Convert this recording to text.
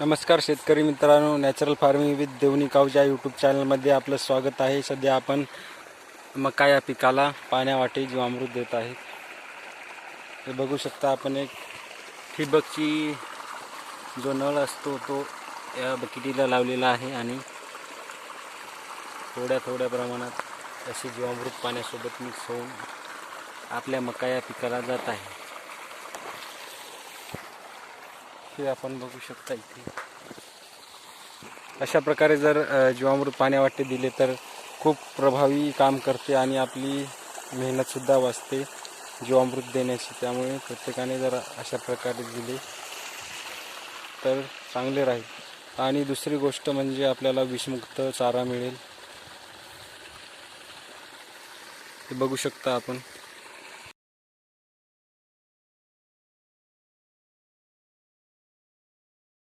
नमस्कार शेतकरी मित्रांनो नॅचरल फार्मिंग विथ देवणी कावजा यूट्यूब चॅनलमध्ये आपलं स्वागत आहे. सध्या आपण मका या पिकाला पाण्यावाटे जीवामृत देत आहेत हे बघू शकता आपण एक ठिबकची जो नळ असतो तो या बकिटीला लावलेला आहे आणि थोड्या थोड्या प्रमाणात असे जीवामृत पाण्यासोबत मिक्स होऊन आपल्या मका या पिकाला जात आहे. हे आपण बघू शकता इथे. अशा प्रकारे जर जीवामृत पाण्यावाटे दिले तर खूप प्रभावी काम करते आणि आपली मेहनतसुद्धा वाचते जीवामृत देण्याची. त्यामुळे प्रत्येकाने जर अशा प्रकारे दिले तर चांगले राहील. आणि दुसरी गोष्ट म्हणजे आपल्याला विषमुक्त चारा मिळेल. हे बघू शकता आपण.